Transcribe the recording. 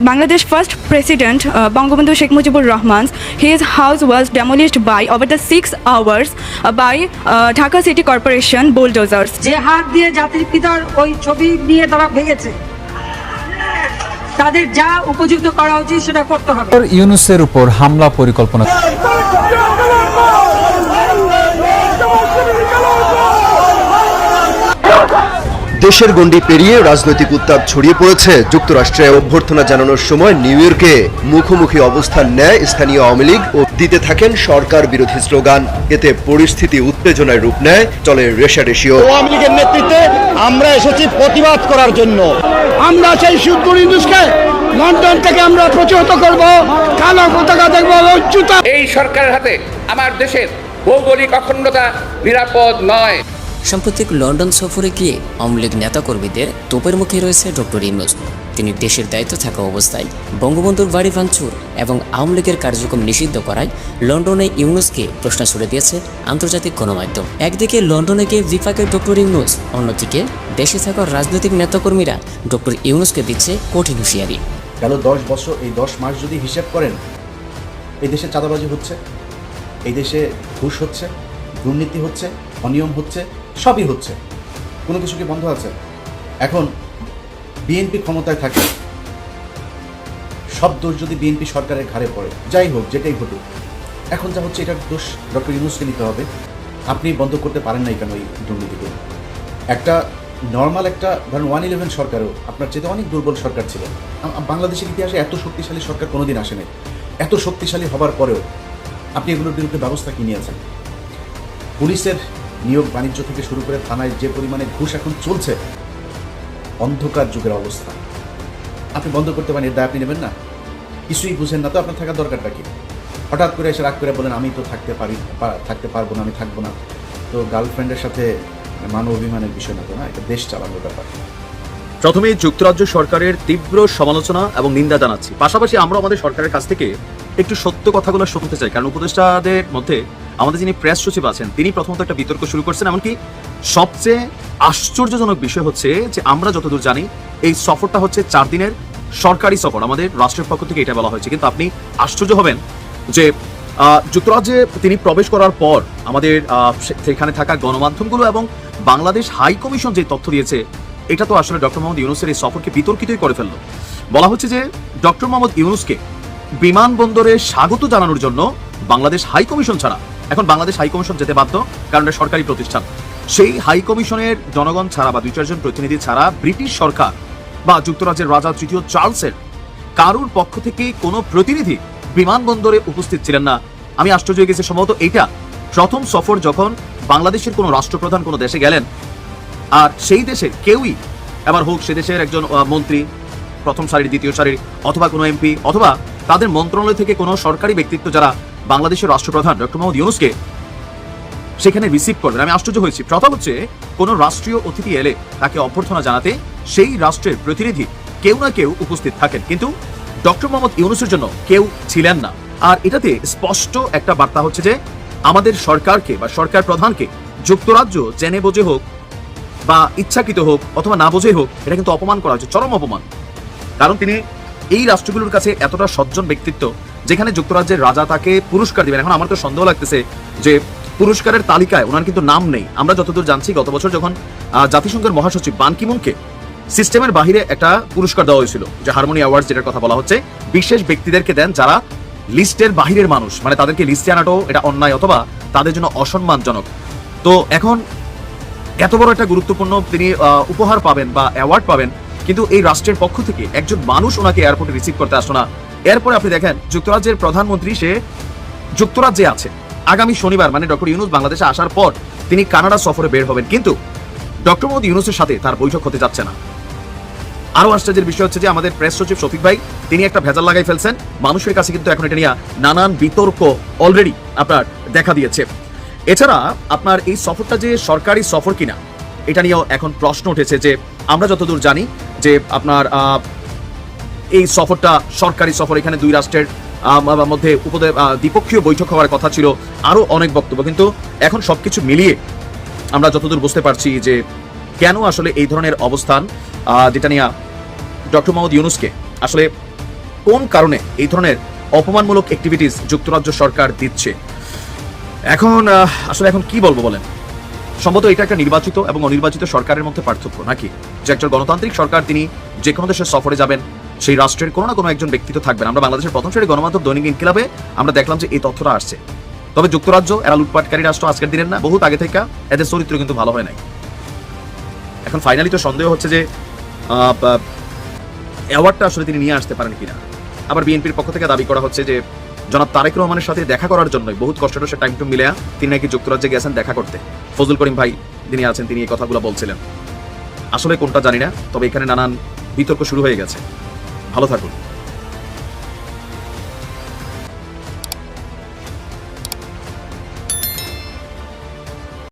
Bangladesh first president uh, Bangabandhu Sheikh Mujibur Rahman, his house was demolished by over the six hours uh, by uh, Dhaka City Corporation bulldozers. যে হাত দিয়ে জাতির পিতার ওই ছবি নিয়ে তারা ভেঙেছে তাদের যা উপযুক্ত করা উচিত সেটা করতে হবে ইউনুসের উপর হামলা পরিকল্পনা দেশের গণ্ডি পেরিয়ে রাজনৈতিক উত্তাপ ছড়িয়ে পড়েছে। যুক্তরাষ্ট্রে অভ্যর্থনা জানানোর সময় নিউ ইয়র্কে মুখোমুখি অবস্থান নেয় স্থানীয় আওয়ামী লীগ ও দিতে থাকেন সরকার বিরোধী স্লোগান। এতে পরিস্থিতি উত্তেজনায় রূপ নেয় চলে রেশারেশিও আওয়ামী লীগের নেতৃত্বে আমরা এসেছি প্রতিবাদ করার জন্য। আমরা সেই সুদপুর ইন্দুসকে লন্ডন থেকে আমরা প্রতিহত করব কালো পতাকা দেখব এই সরকারের হাতে আমার দেশের ভৌগোলিক অখণ্ডতা নিরাপদ নয়। সাম্প্রতিক লন্ডন সফরে গিয়ে আওয়ামী লীগ নেতাকর্মীদের তোপের মুখে রয়েছে ডক্টর ইউনুস। তিনি দেশের দায়িত্ব থাকা অবস্থায় বঙ্গবন্ধুর বাড়ি ভাঙচুর এবং আওয়ামী লীগের কার্যক্রম নিষিদ্ধ করায় লন্ডনে ইউনুসকে প্রশ্ন ছুড়ে দিয়েছে আন্তর্জাতিক গণমাধ্যম। একদিকে লন্ডনে গিয়ে বিপাকে ডক্টর ইউনুস, অন্যদিকে দেশে থাকা রাজনৈতিক নেতাকর্মীরা ডক্টর ইউনুসকে দিচ্ছে কঠিন হুঁশিয়ারি। গেল দশ বছর, এই দশ মাস যদি হিসেব করেন, এই দেশে চাঁদাবাজি হচ্ছে, এই দেশে ঘুষ হচ্ছে, দুর্নীতি হচ্ছে, অনিয়ম হচ্ছে সবই হচ্ছে। কোনো কিছু কি বন্ধ আছে? এখন বিএনপি ক্ষমতায় থাকে, সব দোষ যদি বিএনপি সরকারের ঘাড়ে পড়ে, যাই হোক, যেটাই ঘটুক, এখন যা হচ্ছে এটার দোষ ডক্টর ইউনুসকে নিতে হবে। আপনি বন্ধ করতে পারেন নাই কেন এই দুর্নীতিগুলো একটা নর্মাল একটা, ধরেন ওয়ান ইলেভেন সরকারও আপনার চেয়ে অনেক দুর্বল সরকার ছিল। বাংলাদেশের ইতিহাসে এত শক্তিশালী সরকার কোনোদিন আসেনি এত শক্তিশালী হবার পরেও আপনি এগুলোর বিরুদ্ধে ব্যবস্থা কি নিয়েছেন? পুলিশের নিয়োগ বাণিজ্য থেকে শুরু করে থানায় যে পরিমাণে ঘুষ এখন চলছে, অন্ধকার যুগের অবস্থা। আপনি বন্ধ করতে পারেন, এর দায় আপনি নেবেন না। কিছুই বুঝেন না তো, আপনার থাকার দরকারটা কি? হঠাৎ করে এসে রাগ করে বলেন, আমি তো থাকতে পারি থাকতে পারব না, আমি থাকব না। তো গার্লফ্রেন্ডের সাথে মানব অভিমানের বিষয় না তো না, এটা দেশ চালানোর ব্যাপার। প্রথমেই যুক্তরাজ্য সরকারের তীব্র সমালোচনা এবং নিন্দা জানাচ্ছি। পাশাপাশি আমরা আমাদের সরকারের কাছ থেকে একটু সত্য কথাগুলো শুনতে চাই। কারণ উপদেষ্টাদের মধ্যে আমাদের যিনি প্রেস সচিব আছেন, তিনি প্রথমত একটা বিতর্ক শুরু করছেন। এমনকি সবচেয়ে আশ্চর্যজনক বিষয় হচ্ছে যে আমরা যতদূর জানি, এই সফরটা হচ্ছে চার দিনের সরকারি সফর। আমাদের রাষ্ট্রের পক্ষ থেকে এটা বলা হয়েছে। কিন্তু আপনি আশ্চর্য হবেন যে যুক্তরাজ্যে তিনি প্রবেশ করার পর আমাদের সেখানে থাকা গণমাধ্যমগুলো এবং বাংলাদেশ হাই কমিশন যে তথ্য দিয়েছে, এটা তো আসলে ডক্টর মোহাম্মদ ইউনুসের এই সফরকে বিতর্কিতই করে ফেলল। বলা হচ্ছে যে, ডক্টর মোহাম্মদ ইউনুসকে বিমানবন্দরে স্বাগত জানানোর জন্য বাংলাদেশ হাই কমিশন ছাড়া। এখন বাংলাদেশ হাই কমিশন যেতে বাধ্য, কারণ এটা সরকারি প্রতিষ্ঠান। সেই হাই কমিশনের জনগণ ছাড়া বা দুই চারজন প্রতিনিধি ছাড়া ব্রিটিশ সরকার বা যুক্তরাজ্যের রাজা তৃতীয় চার্লসের কারুর পক্ষ থেকে কোনো প্রতিনিধি বিমানবন্দরে উপস্থিত ছিলেন না। আমি আশ্চর্য হয়ে গেছি, সম্ভবত এইটা প্রথম সফর যখন বাংলাদেশের কোনো রাষ্ট্রপ্রধান কোনো দেশে গেলেন। আর সেই দেশের কেউই, এবার হোক সে দেশের একজন মন্ত্রী, প্রথম সারির, দ্বিতীয় সারির, অথবা কোনো এমপি, অথবা তাদের মন্ত্রণালয় থেকে কোনো সরকারি ব্যক্তিত্ব যারা বাংলাদেশের রাষ্ট্রপ্রধান ডক্টর মোহাম্মদ ইউনুসকে সেখানে রিসিভ করবেন। আমি আশ্চর্য হয়েছি। প্রথা হচ্ছে, কোনো রাষ্ট্রীয় অতিথি এলে তাকে অভ্যর্থনা জানাতে সেই রাষ্ট্রের প্রতিনিধি কেউ না কেউ উপস্থিত থাকেন। কিন্তু ডক্টর মোহাম্মদ ইউনুসের জন্য কেউ ছিলেন না। আর এটাতে স্পষ্ট একটা বার্তা হচ্ছে যে, আমাদের সরকারকে বা সরকার প্রধানকে যুক্তরাজ্য জেনে বোঝে হোক বা ইচ্ছাকৃত হোক অথবা না বোঝে হোক, এটা কিন্তু অপমান করা হচ্ছে। চরম অপমান। কারণ তিনি এই রাষ্ট্রগুলোর কাছে এতটা সজ্জন ব্যক্তিত্ব যেখানে যুক্তরাজ্যের রাজা তাকে পুরস্কার দিবেন। এখন আমার তো সন্দেহ লাগতেছে যে পুরস্কারের তালিকায় ওনার কিন্তু নাম নেই। আমরা যতদূর জানছি গত বছর যখন জাতিসংঘের মহাসচিব বান কিমুনকে সিস্টেমের বাহিরে একটা পুরস্কার দেওয়া হয়েছিল, যে হারমোনি অ্যাওয়ার্ড যেটার কথা বলা হচ্ছে, বিশেষ ব্যক্তিদেরকে দেন যারা লিস্টের বাহিরের মানুষ মানে তাদেরকে লিস্টে আনাটাও এটা অন্যায় অথবা তাদের জন্য অসম্মানজনক। তো এখন এত বড় একটা গুরুত্বপূর্ণ তিনি উপহার পাবেন বা অ্যাওয়ার্ড পাবেন কিন্তু এই রাষ্ট্রের পক্ষ থেকে একজন মানুষ ওনাকে এয়ারপোর্টে রিসিভ করতে আসলো না। এরপরে আপনি দেখেন, যুক্তরাজ্যের প্রধানমন্ত্রী সে যুক্তরাজ্যে আছে। আগামী শনিবার মানে ডক্টর ইউনুস বাংলাদেশে আসার পর তিনি কানাডা সফরে বের হবেন। কিন্তু ডক্টর মোহাম্মদ ইউনুসের সাথে তার বৈঠক হতে যাচ্ছে না। আরও আশ্চর্যের বিষয় হচ্ছে যে আমাদের প্রেস সচিব শফিক ভাই, তিনি একটা ভেজাল লাগাই ফেলছেন। মানুষের কাছে কিন্তু এখন এটা নিয়ে নানান বিতর্ক অলরেডি আপনার দেখা দিয়েছে। এছাড়া আপনার এই সফরটা যে সরকারি সফর কিনা, এটা নিয়েও এখন প্রশ্ন উঠেছে যে আমরা যতদূর জানি যে আপনার এই সফরটা, সরকারি সফর, এখানে দুই রাষ্ট্রের মধ্যে উপদে দ্বিপক্ষীয় বৈঠক হওয়ার কথা ছিল, আরও অনেক বক্তব্য। কিন্তু এখন সবকিছু মিলিয়ে আমরা যতদূর বুঝতে পারছি যে কেন আসলে এই ধরনের অবস্থান যেটা নিয়ে ডক্টর মোহাম্মদ ইউনুসকে আসলে কোন কারণে এই ধরনের অপমানমূলক অ্যাক্টিভিটিস যুক্তরাজ্য সরকার দিচ্ছে। এখন আসলে এখন কি বলব বলেন? সম্ভবত এটা একটা নির্বাচিত এবং অনির্বাচিত সরকারের মধ্যে পার্থক্য, নাকি? যে একজন গণতান্ত্রিক সরকার, তিনি যে কোনো দেশের সফরে যাবেন, সেই রাষ্ট্রের কোনো না কোনো একজন ব্যক্তি তো থাকবেন। আমরা বাংলাদেশের প্রথম সারি গণমাধ্যম দৈনিক ইনকিলাবে আমরা দেখলাম যে এই তথ্যটা আসছে। তবে যুক্তরাজ্য, এরা লুটপাটকারী রাষ্ট্র আজকের দিনের না, বহুত আগে থেকে এদের চরিত্র কিন্তু ভালো হয় নাই। এখন ফাইনালি তো সন্দেহ হচ্ছে যে অ্যাওয়ার্ডটা আসলে তিনি নিয়ে আসতে পারেন কিনা। আবার বিএনপির পক্ষ থেকে দাবি করা হচ্ছে যে জনাব তারেক রহমানের সাথে দেখা করার জন্যই বহুত কষ্টটা সে টাইম টু মিলে তিনি নাকি যুক্তরাজ্যে গেছেন দেখা করতে। ফজল করিম ভাই তিনি আছেন, তিনি এই কথাগুলো বলছিলেন। আসলে কোনটা জানি না, তবে এখানে নানান বিতর্ক শুরু হয়ে গেছে। ভালো থাকুন।